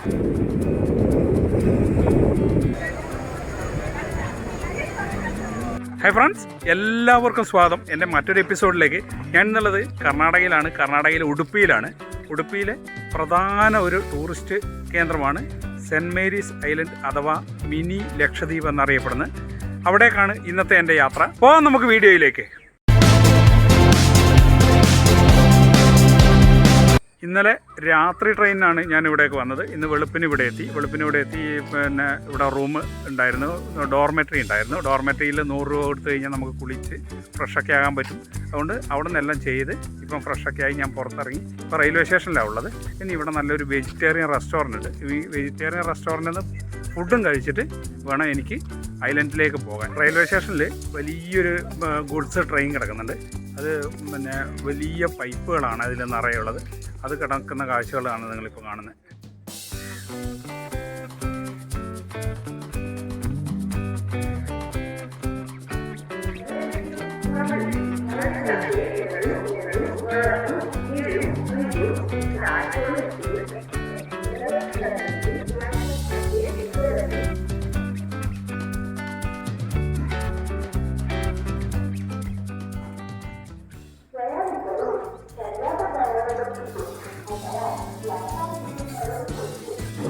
Hi friends എല്ലാവർക്കും സ്വാഗതം. എന്റെ മറ്റൊരു എപ്പിസോഡിലേക്ക് ഞാൻ എന്നുള്ളത് കർണാടകയിലാണ്. കർണാടകയിലെ ഉടുപ്പിയിലാണ്. ഉടുപ്പിയിലെ പ്രധാന ഒരു ടൂറിസ്റ്റ് കേന്ദ്രമാണ് സെന്റ് മേരീസ് ഐലൻഡ് അഥവാ മിനി ലക്ഷദ്വീപ് എന്നറിയപ്പെടുന്നത്. അവിടേക്കാണ് ഇന്നത്തെ എന്റെ യാത്ര. പോകാം നമുക്ക് വീഡിയോയിലേക്ക്. ഇന്നലെ രാത്രി ട്രെയിനിനാണ് ഞാൻ ഇവിടേക്ക് വന്നത്. ഇന്ന് വെളുപ്പിന് ഇവിടെ എത്തി. വെളുപ്പിന് ഇവിടെ എത്തി പിന്നെ ഇവിടെ റൂം ഉണ്ടായിരുന്നു. ഡോർമെട്രി ഉണ്ടായിരുന്നു. ഡോർമെട്രിയിൽ നൂറ് രൂപ കൊടുത്തു കഴിഞ്ഞാൽ നമുക്ക് കുളിച്ച് ഫ്രഷൊക്കെ ആകാൻ പറ്റും. അതുകൊണ്ട് അവിടെ നിന്നെല്ലാം ചെയ്ത് ഇപ്പം ഫ്രഷൊക്കെ ആയി ഞാൻ പുറത്തിറങ്ങി. ഇപ്പോൾ റെയിൽവേ സ്റ്റേഷനിലാണ് ഉള്ളത്. ഇനി ഇവിടെ നല്ലൊരു വെജിറ്റേറിയൻ റെസ്റ്റോറന്റ് ഉണ്ട്. ഈ വെജിറ്റേറിയൻ റെസ്റ്റോറന്റിൽ നിന്ന് ഫുഡും കഴിച്ചിട്ട് വേണം എനിക്ക് ഐലൻഡിലേക്ക് പോകാൻ. റെയിൽവേ സ്റ്റേഷനിൽ വലിയൊരു ഗുഡ്സ് ട്രെയിൻ കിടക്കുന്നുണ്ട്. അത് പിന്നെ വലിയ പൈപ്പുകളാണ് അതിൽ നിറയുള്ളത്. അത് കിടക്കുന്ന കാഴ്ചകളാണ് നിങ്ങളിപ്പോൾ കാണുന്നത്.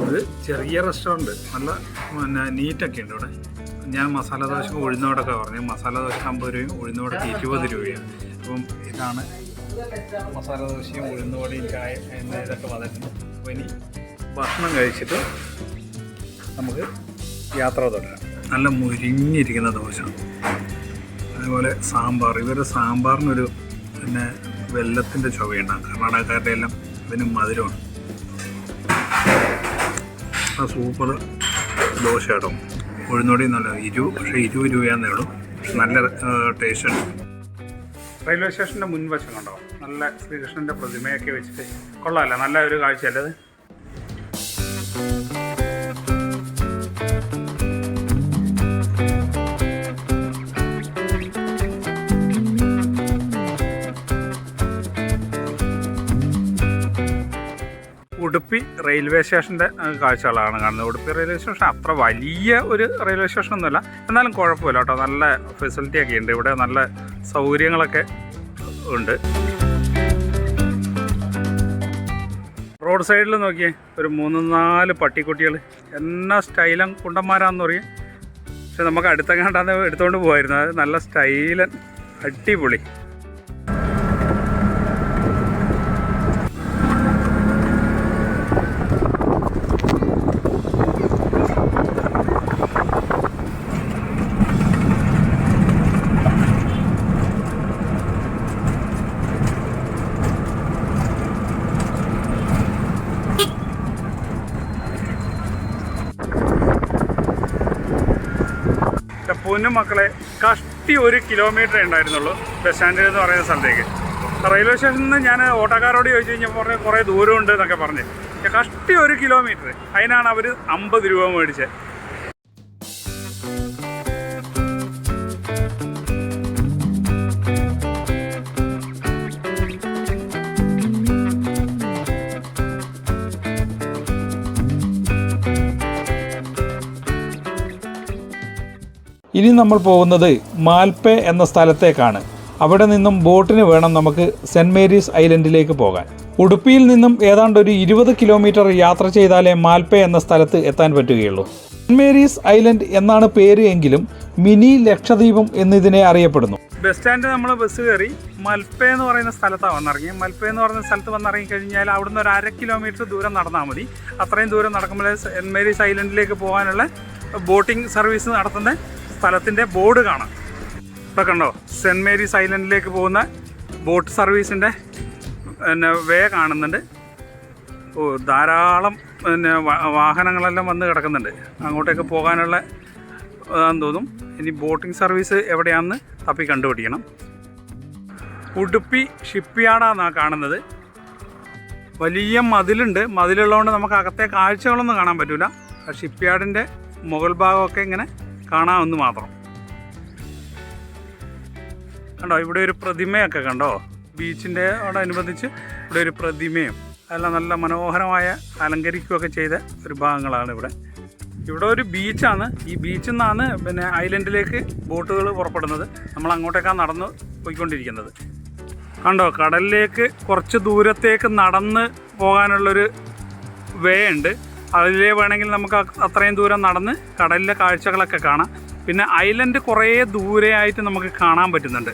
ഇത് ചെറിയ റെസ്റ്റോറന്റ്. നല്ല പിന്നെ നീറ്റൊക്കെ ഉണ്ട് ഇവിടെ. ഞാൻ മസാല ദോശക്ക് ഉഴുന്നോടൊക്കെ പറഞ്ഞു മസാല ദോശക്ക് അമ്പത് രൂപയും ഉഴുന്നോടൊക്കെ ഇരുപത് രൂപയാണ് അപ്പം ഇതാണ് മസാല ദോശയും ഉഴുന്നോടയും ചായ എന്ന ഇതൊക്കെ വന്നിട്ടുണ്ട്. അപ്പോൾ ഇനി ഭക്ഷണം കഴിച്ചിട്ട് നമുക്ക് യാത്ര തുടരാം. നല്ല മുരിഞ്ഞിരിക്കുന്ന ദോശ. അതുപോലെ സാമ്പാർ. ഇവരുടെ സാമ്പാറിനൊരു പിന്നെ വെല്ലത്തിന്റെ ചുവയുണ്ടാകും കർണാടകക്കാരുടെ എല്ലാം അതിന് മധുരമാണ് ആ സൂപ്പർ ദോശ കേട്ടോ ഉഴുന്നോടി നല്ല ഇരു പക്ഷേ ഇരുപത് രൂപയാന്നേ ഉള്ളൂ. നല്ല ടേസ്റ്റ് ഉണ്ട്. റെയിൽവേ സ്റ്റേഷന്റെ മുൻവശം കണ്ടോ? നല്ല ശ്രീകൃഷ്ണന്റെ പ്രതിമയൊക്കെ വെച്ചിട്ട് കൊള്ളാമല്ല നല്ല ഒരു കാഴ്ചയല്ലേ അത്? ഉടുപ്പി റെയിൽവേ സ്റ്റേഷന്റെ കാഴ്ചകളാണ് കാണുന്നത്. ഉടുപ്പി റെയിൽവേ സ്റ്റേഷൻ അത്ര വലിയ ഒരു റെയിൽവേ സ്റ്റേഷൻ ഒന്നുമല്ല. എന്നാലും കുഴപ്പമില്ല കേട്ടോ. നല്ല ഫെസിലിറ്റി ഒക്കെ ഉണ്ട്. ഇവിടെ നല്ല സൗകര്യങ്ങളൊക്കെ ഉണ്ട്. റോഡ് സൈഡിൽ നോക്കിയേ ഒരു മൂന്ന് നാല് പട്ടിക്കുട്ടികൾ എന്നാ സ്റ്റൈലൻ കുണ്ടന്മാരാണെന്ന് പറയും പക്ഷെ നമുക്ക് അടുത്തെങ്ങാണ്ടാന്ന് എടുത്തുകൊണ്ട് പോയിരുന്നു അത് നല്ല സ്റ്റൈലൻ അടിപൊളി. എന്റെ മക്കളെ കഷ്ടി ഒരു കിലോമീറ്റർ ഉണ്ടായിരുന്നുള്ളൂ. ബസ് സ്റ്റാൻഡിൽ എന്ന് പറയുന്ന സ്ഥലത്തേക്ക്. റെയിൽവേ സ്റ്റേഷനിൽ നിന്ന് ഞാൻ ഓട്ടോക്കാരോട് ചോദിച്ചു കഴിഞ്ഞാൽ പറഞ്ഞ കുറേ ദൂരമുണ്ട് എന്നൊക്കെ പറഞ്ഞ്. കഷ്ടി ഒരു കിലോമീറ്റർ അതിനാണ് അവർ അമ്പത് രൂപ മേടിച്ചത്. ഇനി നമ്മൾ പോകുന്നത് മാൽപേ എന്ന സ്ഥലത്തേക്കാണ്. അവിടെ നിന്നും ബോട്ടിന് വേണം നമുക്ക് സെന്റ് മേരീസ് ഐലൻഡിലേക്ക് പോകാൻ. ഉടുപ്പിയിൽ നിന്നും ഏതാണ്ട് ഒരു ഇരുപത് കിലോമീറ്റർ യാത്ര ചെയ്താലേ മാൽപേ എന്ന സ്ഥലത്ത് എത്താൻ പറ്റുകയുള്ളൂ. സെന്റ് മേരീസ് ഐലൻഡ് എന്നാണ് പേര് എങ്കിലും മിനി ലക്ഷദ്വീപം എന്നിതിനെ അറിയപ്പെടുന്നു. ബസ് സ്റ്റാൻഡ് നമ്മൾ ബസ് കയറി മൽപ്പേ എന്ന് പറയുന്ന സ്ഥലത്താണ് വന്നിറങ്ങി. മൽപ്പേ എന്ന് പറയുന്ന സ്ഥലത്ത് വന്നിറങ്ങി കഴിഞ്ഞാൽ അവിടുന്ന് ഒരു അര കിലോമീറ്റർ ദൂരം നടന്നാൽ മതി. അത്രയും ദൂരം നടക്കുമ്പോൾ സെന്റ് മേരീസ് ഐലൻഡിലേക്ക് പോകാനുള്ള ബോട്ടിംഗ് സർവീസ് നടത്തുന്ന സ്ഥലത്തിന്റെ ബോർഡ് കാണാം. ഇപ്പോൾ കണ്ടോ? സെന്റ് മേരീസ് ഐലൻഡിലേക്ക് പോകുന്ന ബോട്ട് സർവീസിന്റെ പിന്നെ വേ കാണുന്നുണ്ട്. ഓ ധാരാളം പിന്നെ വാഹനങ്ങളെല്ലാം വന്ന് കിടക്കുന്നുണ്ട്. അങ്ങോട്ടേക്ക് പോകാനുള്ള തോന്നും. ഇനി ബോട്ടിംഗ് സർവീസ് എവിടെയാണെന്ന് തപ്പി കണ്ടുപിടിക്കണം. ഉടുപ്പി ഷിപ്പ് യാർഡാണെന്നാണ് കാണുന്നത്. വലിയ മതിലുണ്ട്. മതിലുള്ളതുകൊണ്ട് നമുക്ക് അകത്തെ കാഴ്ചകളൊന്നും കാണാൻ പറ്റില്ല ഷിപ്പ് യാർഡിന്റെ മുകൾ ഭാഗമൊക്കെ ഇങ്ങനെ കാണാമെന്ന് മാത്രം. കണ്ടോ ഇവിടെ ഒരു പ്രതിമയൊക്കെ കണ്ടോ? ബീച്ചിന്റെ അനുബന്ധിച്ച് ഇവിടെ ഒരു പ്രതിമയും അതെല്ലാം നല്ല മനോഹരമായ അലങ്കരിക്കുകയൊക്കെ ചെയ്ത ഒരു ഭാഗങ്ങളാണ് ഇവിടെ. ഇവിടെ ഒരു ബീച്ചാണ്. ഈ ബീച്ചിൽ നിന്നാണ് പിന്നെ ഐലൻഡിലേക്ക് ബോട്ടുകൾ പുറപ്പെടുന്നത്. നമ്മൾ അങ്ങോട്ടേക്കാണ് നടന്ന് പോയിക്കൊണ്ടിരിക്കുന്നത്. കണ്ടോ കടലിലേക്ക് കുറച്ച് ദൂരത്തേക്ക് നടന്ന് പോകാനുള്ളൊരു വേ ഉണ്ട്. അതിലേ വേണമെങ്കിൽ നമുക്ക് അത്രയും ദൂരം നടന്ന് കടലിലെ കാഴ്ചകളൊക്കെ കാണാം. പിന്നെ ഐലൻഡ് കുറേ ദൂരെയായിട്ട് നമുക്ക് കാണാൻ പറ്റുന്നുണ്ട്.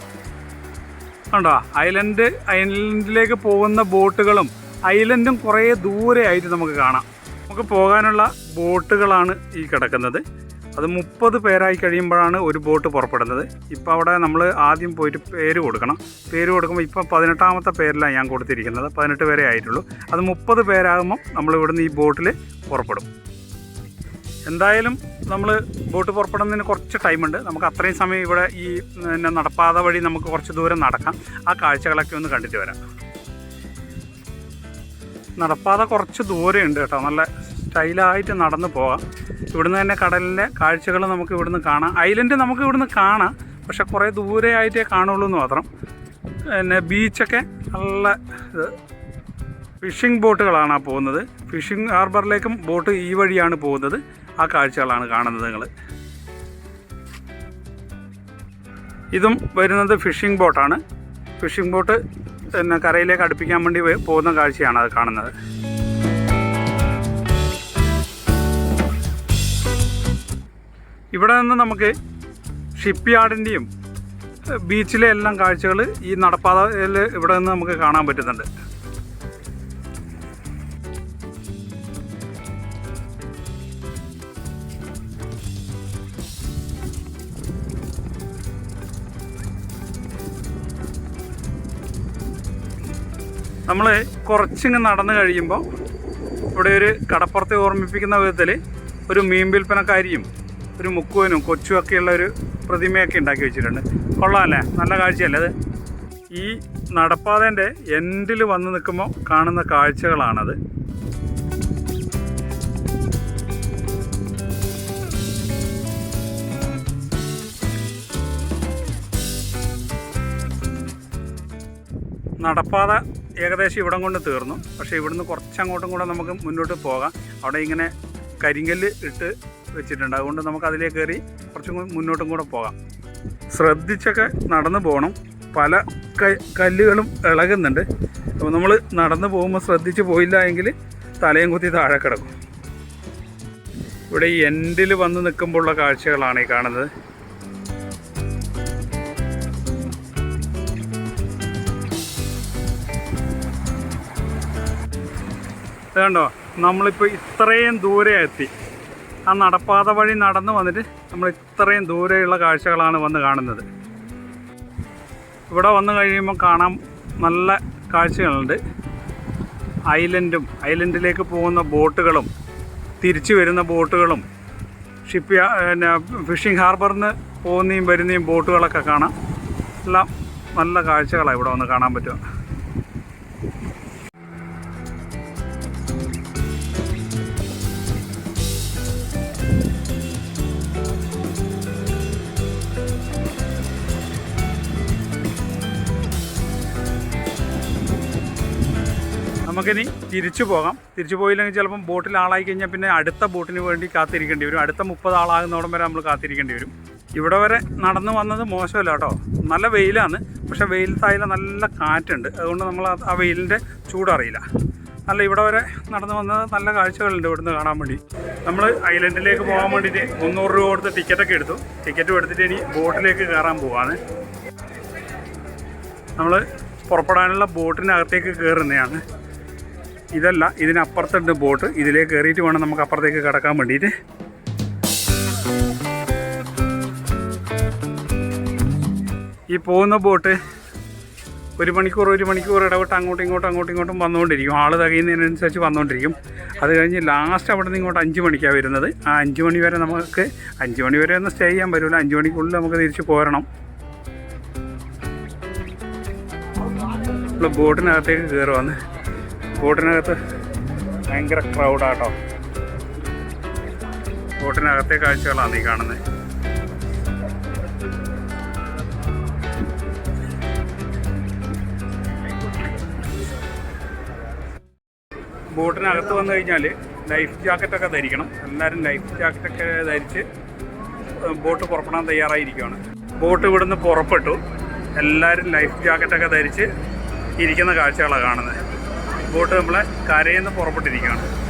കണ്ടോ? ഐലൻഡ് ഐലൻഡിലേക്ക് പോകുന്ന ബോട്ടുകളും ഐലൻഡും കുറേ ദൂരെയായിട്ട് നമുക്ക് കാണാം. നമുക്ക് പോകാനുള്ള ബോട്ടുകളാണ് ഈ കിടക്കുന്നത്. അത് മുപ്പത് പേരായി കഴിയുമ്പോഴാണ് ഒരു ബോട്ട് പുറപ്പെടുന്നത്. ഇപ്പോൾ അവിടെ നമ്മൾ ആദ്യം പോയിട്ട് പേര് കൊടുക്കണം. പേര് കൊടുക്കുമ്പോൾ ഇപ്പോൾ പതിനെട്ടാമത്തെ പേരിലാണ് ഞാൻ കൊടുത്തിരിക്കുന്നത്. പതിനെട്ട് പേരേ ആയിട്ടുള്ളൂ. അത് മുപ്പത് പേരാകുമ്പോൾ നമ്മൾ ഇവിടുന്ന് ഈ ബോട്ടിൽ പുറപ്പെടും. എന്തായാലും നമ്മൾ ബോട്ട് പുറപ്പെടുന്നതിന് കുറച്ച് ടൈമുണ്ട്. നമുക്ക് അത്രയും സമയം ഇവിടെ ഈ പിന്നെ നടപ്പാത വഴി നമുക്ക് കുറച്ച് ദൂരം നടക്കാം. ആ കാഴ്ചകളൊക്കെ ഒന്ന് കണ്ടിട്ട് വരാം. നടപ്പാത കുറച്ച് ദൂരമുണ്ട് കേട്ടോ. നല്ല സ്റ്റൈലായിട്ട് നടന്നു പോകാം. ഇവിടുന്ന് തന്നെ കടലിന്റെ കാഴ്ചകൾ നമുക്ക് ഇവിടുന്ന് കാണാം. ഐലൻഡ് നമുക്ക് ഇവിടുന്ന് കാണാം. പക്ഷെ കുറേ ദൂരെ ആയിട്ടേ കാണുള്ളൂ എന്ന് മാത്രം. പിന്നെ ബീച്ചൊക്കെ നല്ല ഇത് ഫിഷിംഗ് ബോട്ടുകളാണ് ആ പോകുന്നത്. ഫിഷിംഗ് ഹാർബറിലേക്കും ബോട്ട് ഈ വഴിയാണ് പോകുന്നത്. ആ കാഴ്ചകളാണ് കാണുന്നത് നിങ്ങൾ. ഇതും വരുന്നത് ഫിഷിംഗ് ബോട്ടാണ് ഫിഷിംഗ് ബോട്ട് പിന്നെ കരയിലേക്ക് അടുപ്പിക്കാൻ വേണ്ടി പോകുന്ന കാഴ്ചയാണ് അത് കാണുന്നത്. ഇവിടെ നിന്ന് നമുക്ക് ഷിപ്പ് യാർഡിന്റെയും ബീച്ചിലെ എല്ലാം കാഴ്ചകൾ ഈ നടപ്പാതയിൽ ഇവിടെ നിന്ന് നമുക്ക് കാണാൻ പറ്റുന്നുണ്ട്. നമ്മൾ കുറച്ചിങ്ങ് നടന്നു കഴിയുമ്പോൾ ഇവിടെ ഒരു കടപ്പുറത്തെ ഓർമ്മിപ്പിക്കുന്ന വിധത്തിൽ ഒരു മീൻ വിൽപ്പനക്കാരിയും ഒരു മുക്കുവനും കൊച്ചുമൊക്കെയുള്ള ഒരു പ്രതിമയൊക്കെ ഉണ്ടാക്കി വെച്ചിട്ടുണ്ട്. കൊള്ളാമല്ലേ? നല്ല കാഴ്ചയല്ലേ അത്? ഈ നടപ്പാതേന്റെ എൻഡിൽ വന്ന് നിൽക്കുമ്പോൾ കാണുന്ന കാഴ്ചകളാണത്. നടപ്പാത ഏകദേശം ഇവിടം കൊണ്ട് തീർന്നു. പക്ഷേ ഇവിടുന്ന് കുറച്ച് അങ്ങോട്ടും കൂടെ നമുക്ക് മുന്നോട്ട് പോകാം. അവിടെ ഇങ്ങനെ കരിങ്കല്ല് ഇട്ട് വെച്ചിട്ടുണ്ട്. അതുകൊണ്ട് നമുക്ക് അതിലേക്ക് കയറി കുറച്ചും മുന്നോട്ടും കൂടെ പോകാം. ശ്രദ്ധിച്ചൊക്കെ നടന്നു പോകണം. പല കല്ലുകളും ഇളകുന്നുണ്ട്. അപ്പോൾ നമ്മൾ നടന്നു പോകുമ്പോൾ ശ്രദ്ധിച്ച് പോയില്ല എങ്കിൽ തലയും കുത്തി താഴെ കിടക്കും. ഇവിടെ ഈ എൻഡിൽ വന്ന് നിൽക്കുമ്പോഴുള്ള കാഴ്ചകളാണ് ഈ കാണുന്നത്. കണ്ടോ നമ്മളിപ്പോൾ ഇത്രയും ദൂരെ എത്തി. ആ നടപ്പാത വഴി നടന്നു വന്നിട്ട് നമ്മൾ ഇത്രയും ദൂരെയുള്ള കാഴ്ചകളാണ് വന്ന് കാണുന്നത്. ഇവിടെ വന്നു കഴിയുമ്പോൾ കാണാൻ നല്ല കാഴ്ചകളുണ്ട്. ഐലൻഡും ഐലൻഡിലേക്ക് പോകുന്ന ബോട്ടുകളും തിരിച്ചു വരുന്ന ബോട്ടുകളും ഷിപ്പ് പിന്നെ ഫിഷിംഗ് ഹാർബറിൽ നിന്ന് പോകുന്നതും വരുന്നതും ബോട്ടുകളൊക്കെ കാണാം. എല്ലാം നല്ല കാഴ്ചകളാണ് ഇവിടെ വന്ന് കാണാൻ പറ്റുക. നമുക്കിനി തിരിച്ചു പോകാം. തിരിച്ചു പോയില്ലെങ്കിൽ ചിലപ്പം ബോട്ടിൽ ആളായി കഴിഞ്ഞാൽ പിന്നെ അടുത്ത ബോട്ടിന് വേണ്ടി കാത്തിരിക്കേണ്ടി വരും. അടുത്ത മുപ്പത് ആളാകുന്നോടം വരെ നമ്മൾ കാത്തിരിക്കേണ്ടി വരും. ഇവിടെ വരെ നടന്നു വന്നത് മോശമല്ല കേട്ടോ. നല്ല വെയിലാണ്. പക്ഷേ വെയിലത്തായാലും നല്ല കാറ്റുണ്ട്. അതുകൊണ്ട് നമ്മൾ ആ- വെയിലിന്റെ ചൂടറിയില്ല. നല്ല ഇവിടെ വരെ നടന്നു വന്നത് നല്ല കാഴ്ചകളുണ്ട് ഇവിടുന്ന് കാണാൻ വേണ്ടി. നമ്മൾ ഐലൻഡിലേക്ക് പോകാൻ വേണ്ടിയിട്ട് മുന്നൂറ് രൂപ കൊടുത്ത് ടിക്കറ്റൊക്കെ എടുത്തു. ടിക്കറ്റ് എടുത്തിട്ട് ഇനി ബോട്ടിലേക്ക് കയറാൻ പോവാണ്. നമ്മൾ പുറപ്പെടാനുള്ള ബോട്ടിനകത്തേക്ക് കയറുന്നതാണ്. ഇതല്ല ഇതിനപ്പുറത്തുണ്ട് ബോട്ട്. ഇതിലേക്ക് കയറിയിട്ട് വേണം നമുക്ക് അപ്പുറത്തേക്ക് കിടക്കാൻ വേണ്ടിയിട്ട്. ഈ പോകുന്ന ബോട്ട് ഒരു മണിക്കൂർ ഒരു മണിക്കൂർ ഇടവിട്ട് അങ്ങോട്ടും ഇങ്ങോട്ടും അങ്ങോട്ടും ഇങ്ങോട്ടും വന്നുകൊണ്ടിരിക്കും. ആൾ തകയുന്നതിനനുസരിച്ച് വന്നുകൊണ്ടിരിക്കും. അത് കഴിഞ്ഞ് ലാസ്റ്റ് അവിടെ നിന്ന് ഇങ്ങോട്ട് അഞ്ച് മണിക്കാണ് വരുന്നത്. ആ അഞ്ച് മണി വരെ നമുക്ക് അഞ്ച് മണി വരെ ഒന്നും സ്റ്റേ ചെയ്യാൻ പറ്റില്ല അഞ്ച് മണിക്കുള്ളിൽ നമുക്ക് തിരിച്ച് പോരണം. നമ്മൾ ബോട്ടിനകത്തേക്ക് കയറുവാന്ന് ബോട്ടിനകത്ത് ഭയങ്കര ക്രൗഡാട്ടോ ബോട്ടിനകത്തെ കാഴ്ചകളാണ് നീ കാണുന്നത് ബോട്ടിനകത്ത് വന്നു കഴിഞ്ഞാൽ ലൈഫ് ജാക്കറ്റൊക്കെ ധരിക്കണം. എല്ലാവരും ലൈഫ് ജാക്കറ്റൊക്കെ ധരിച്ച് ബോട്ട് പുറപ്പെടാൻ തയ്യാറായിരിക്കുകയാണ് ബോട്ട് ഇവിടുന്ന് പുറപ്പെട്ടു. എല്ലാവരും ലൈഫ് ജാക്കറ്റൊക്കെ ധരിച്ച് ഇരിക്കുന്ന കാഴ്ചകളാണ് കാണുന്നത് ബോട്ട് നമ്മളെ കരയിൽ നിന്ന് പുറപ്പെട്ടിരിക്കുകയാണ്.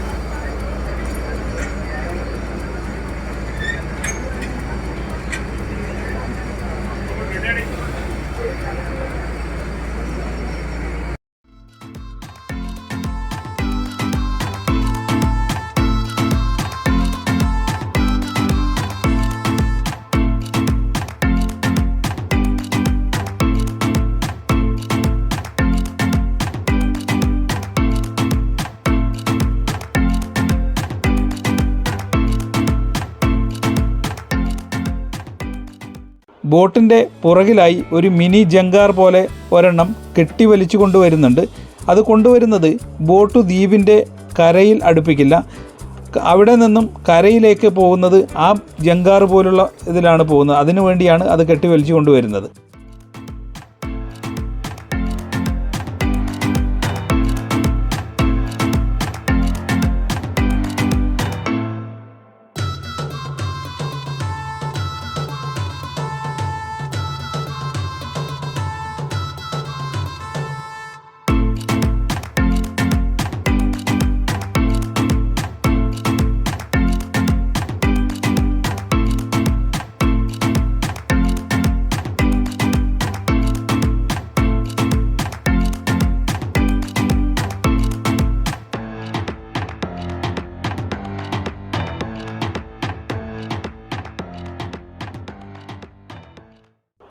ബോട്ടിന്റെ പുറകിലായി ഒരു മിനി ജങ്കാർ പോലെ ഒരെണ്ണം കെട്ടി വലിച്ചു കൊണ്ടുവരുന്നുണ്ട്. അത് കൊണ്ടുവരുന്നത് ബോട്ട് ദ്വീപിന്റെ കരയിൽ അടുപ്പിക്കില്ല. അവിടെ നിന്നും കരയിലേക്ക് പോകുന്നത് ആ ജങ്കാർ പോലുള്ള ഇതിലാണ് പോകുന്നത്. അതിനു വേണ്ടിയാണ് അത് കെട്ടി വലിച്ചു കൊണ്ടുവരുന്നത്.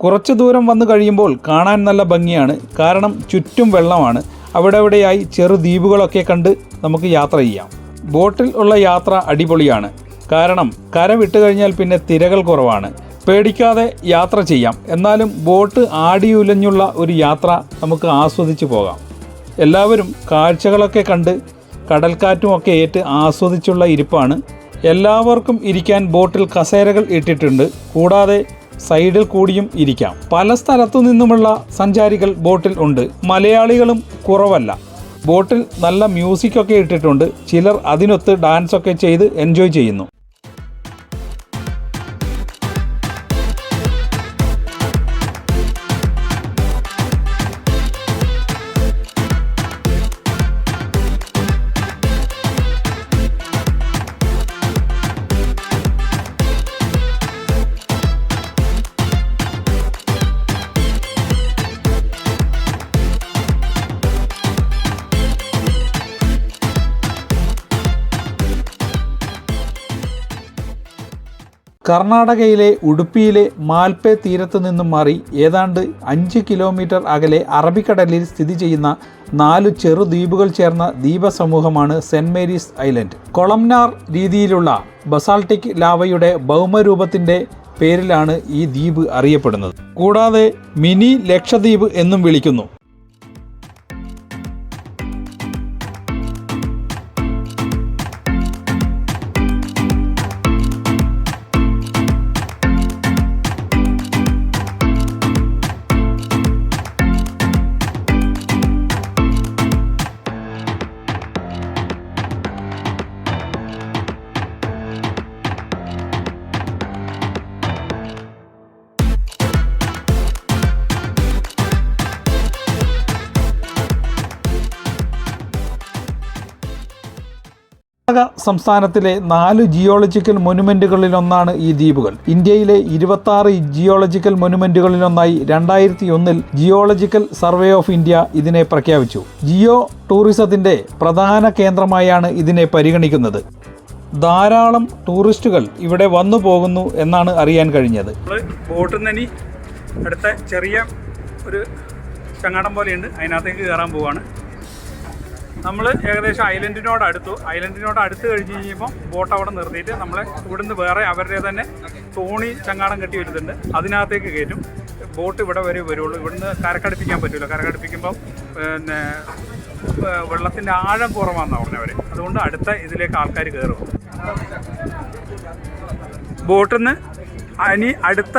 കുറച്ച് ദൂരം വന്നു കഴിയുമ്പോൾ കാണാൻ നല്ല ഭംഗിയാണ്. കാരണം ചുറ്റും വെള്ളമാണ്. അവിടെ അവിടെയായി ചെറു ദ്വീപുകളൊക്കെ കണ്ട് നമുക്ക് യാത്ര ചെയ്യാം. ബോട്ടിൽ ഉള്ള യാത്ര അടിപൊളിയാണ്. കാരണം കര വിട്ട് കഴിഞ്ഞാൽ പിന്നെ തിരകൾ കുറവാണ്. പേടിക്കാതെ യാത്ര ചെയ്യാം. എന്നാലും ബോട്ട് ആടിയുലഞ്ഞുള്ള ഒരു യാത്ര നമുക്ക് ആസ്വദിച്ച് പോകാം. എല്ലാവരും കാഴ്ചകളൊക്കെ കണ്ട് കടൽക്കാറ്റും ഒക്കെ ഏറ്റ് ആസ്വദിച്ചുള്ള ഇരിപ്പാണ്. എല്ലാവർക്കും ഇരിക്കാൻ ബോട്ടിൽ കസേരകൾ ഇട്ടിട്ടുണ്ട്. കൂടാതെ സൈഡിൽ കൂടിയും ഇരിക്കാം. പല സ്ഥലത്തു നിന്നുമുള്ള സഞ്ചാരികൾ ബോട്ടിൽ ഉണ്ട്. മലയാളികളും കുറവല്ല. ബോട്ടിൽ നല്ല മ്യൂസിക് ഒക്കെ ഇട്ടിട്ടുണ്ട്. ചിലർ അതിനൊത്ത് ഡാൻസ് ഒക്കെ ചെയ്ത് എൻജോയ് ചെയ്യുന്നു. കർണാടകയിലെ ഉടുപ്പിയിലെ മാൽപെ തീരത്ത് നിന്നും മാറി ഏതാണ്ട് അഞ്ച് കിലോമീറ്റർ അകലെ അറബിക്കടലിൽ സ്ഥിതി ചെയ്യുന്ന നാല് ചെറുദ്വീപുകൾ ചേർന്ന ദ്വീപസമൂഹമാണ് സെന്റ് മേരീസ് ഐലൻഡ്. കൊളംനാർ രീതിയിലുള്ള ബസാൾട്ടിക് ലാവയുടെ ഭൗമരൂപത്തിന്റെ പേരിലാണ് ഈ ദ്വീപ് അറിയപ്പെടുന്നത്. കൂടാതെ മിനി ലക്ഷദ്വീപ് എന്നും വിളിക്കുന്നു. സംസ്ഥാനത്തിലെ നാല് ജിയോളജിക്കൽ മൊനുമെന്റുകളിലൊന്നാണ് ഈ ദ്വീപുകൾ. ഇന്ത്യയിലെ ഇരുപത്തി ജിയോളജിക്കൽ മൊനുമെന്റുകളിലൊന്നായി രണ്ടായിരത്തി ഒന്നിൽ ജിയോളജിക്കൽ സർവേ ഓഫ് ഇന്ത്യ ഇതിനെ പ്രഖ്യാപിച്ചു. ജിയോ ടൂറിസത്തിന്റെ പ്രധാന കേന്ദ്രമായാണ് ഇതിനെ പരിഗണിക്കുന്നത്. ധാരാളം ടൂറിസ്റ്റുകൾ ഇവിടെ വന്നു പോകുന്നു എന്നാണ് അറിയാൻ കഴിഞ്ഞത്. അടുത്ത ചെറിയ ഒരു ചങ്ങാടം പോലെയുണ്ട്. അതിനകത്തേക്ക് കയറാൻ പോവാണ്. നമ്മൾ ഏകദേശം ഐലൻഡിനോട് അടുത്തു. ഐലൻഡിനോട് അടുത്ത് കഴിഞ്ഞ് കഴിയുമ്പോൾ ബോട്ട് അവിടെ നിർത്തിയിട്ട് നമ്മളെ ഇവിടുന്ന് വേറെ അവരുടെ തന്നെ തോണി ചങ്ങാടം കെട്ടി വരുന്നുണ്ട് അതിനകത്തേക്ക് കയറ്റും. ബോട്ട് ഇവിടെ വരെ വരുള്ളൂ. ഇവിടുന്ന് കരക്കടുപ്പിക്കാൻ പറ്റില്ല കരക്കടുപ്പിക്കുമ്പം പിന്നെ വെള്ളത്തിന്റെ ആഴം കുറവാണെന്നാണ് പറഞ്ഞവർ അതുകൊണ്ട് അടുത്ത ഇതിലേക്ക് ആൾക്കാർ കയറും ബോട്ടിൽ നിന്ന് ഇനി അടുത്ത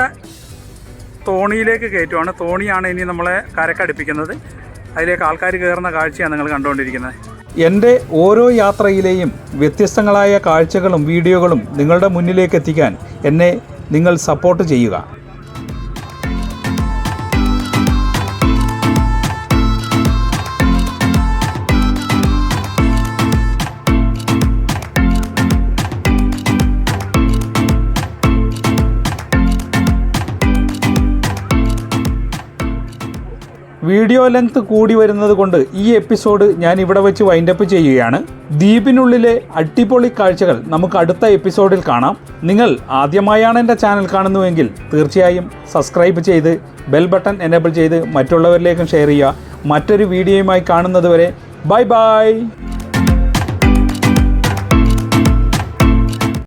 തോണിയിലേക്ക് കയറ്റുവാണ്. തോണിയാണ് ഇനി നമ്മളെ കരക്കടുപ്പിക്കുന്നത്. അതിലേക്ക് ആൾക്കാർ കയറുന്ന കാഴ്ചയാണ് നിങ്ങൾ കണ്ടുകൊണ്ടിരിക്കുന്നത്. എന്റെ ഓരോ യാത്രയിലെയും വ്യത്യസ്തങ്ങളായ കാഴ്ചകളും വീഡിയോകളും നിങ്ങളുടെ മുന്നിലേക്ക് എത്തിക്കാൻ എന്നെ നിങ്ങൾ സപ്പോർട്ട് ചെയ്യുക. വീഡിയോ ലെങ്ത് കൂടി വരുന്നത് കൊണ്ട് ഈ എപ്പിസോഡ് ഞാൻ ഇവിടെ വെച്ച് വൈൻഡപ്പ് ചെയ്യുകയാണ്. ദ്വീപിനുള്ളിലെ അടിപൊളി കാഴ്ചകൾ നമുക്ക് അടുത്ത എപ്പിസോഡിൽ കാണാം. നിങ്ങൾ ആദ്യമായാണ് എന്റെ ചാനൽ കാണുന്നുവെങ്കിൽ തീർച്ചയായും സബ്സ്ക്രൈബ് ചെയ്ത് ബെൽ ബട്ടൺ എനേബിൾ ചെയ്ത് മറ്റുള്ളവരിലേക്കും ഷെയർ ചെയ്യുക. മറ്റൊരു വീഡിയോയുമായി കാണുന്നത് വരെ ബൈ ബൈ